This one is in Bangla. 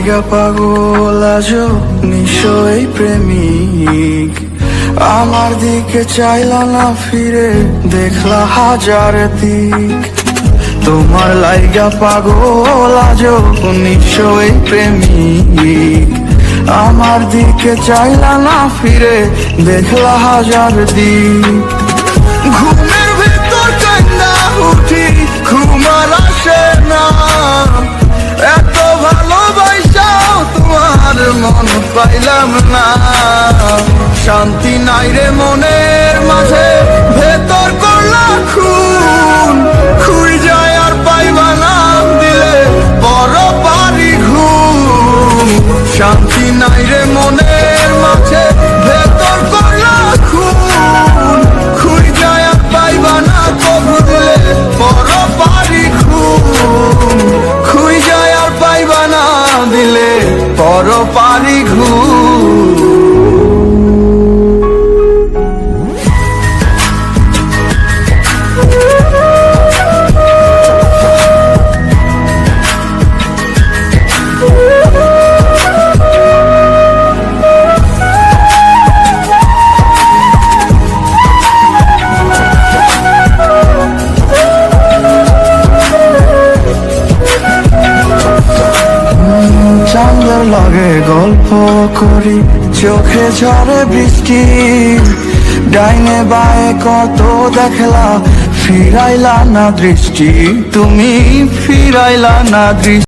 লাইগা পাগল আজো নিশ্চয়ই প্রেমিক। আমার দিকে চাইলা না ফিরে, দেখলা হাজার দিক। তোমার লাইগা পাগল আজো নিশ্চয়ই প্রেমিক। আমার দিকে চাইলা না ফিরে, দেখলা হাজার দিক। পাইলাম না। শান্তি নাই রে মনের মাঝে, ভেতর করলা খুন। খুই যায় আর পাইবা না দিলে, বড় পারি ঘুম। শান্তি নাই রে মনের মাঝে, ভেতর করলা খুন। খুই যায় আর পাইবা না কবু দিলে বড় পারি ঘুম। খুই যায় আর পাইবা না দিলে, বড় পারি লগে গল্প করি, চোখে ঝরে বৃষ্টি। ডাইনে বায়ে কত দেখলা, ফিরাইলা না দৃষ্টি। তুমি ফিরাইলা না দৃষ্টি।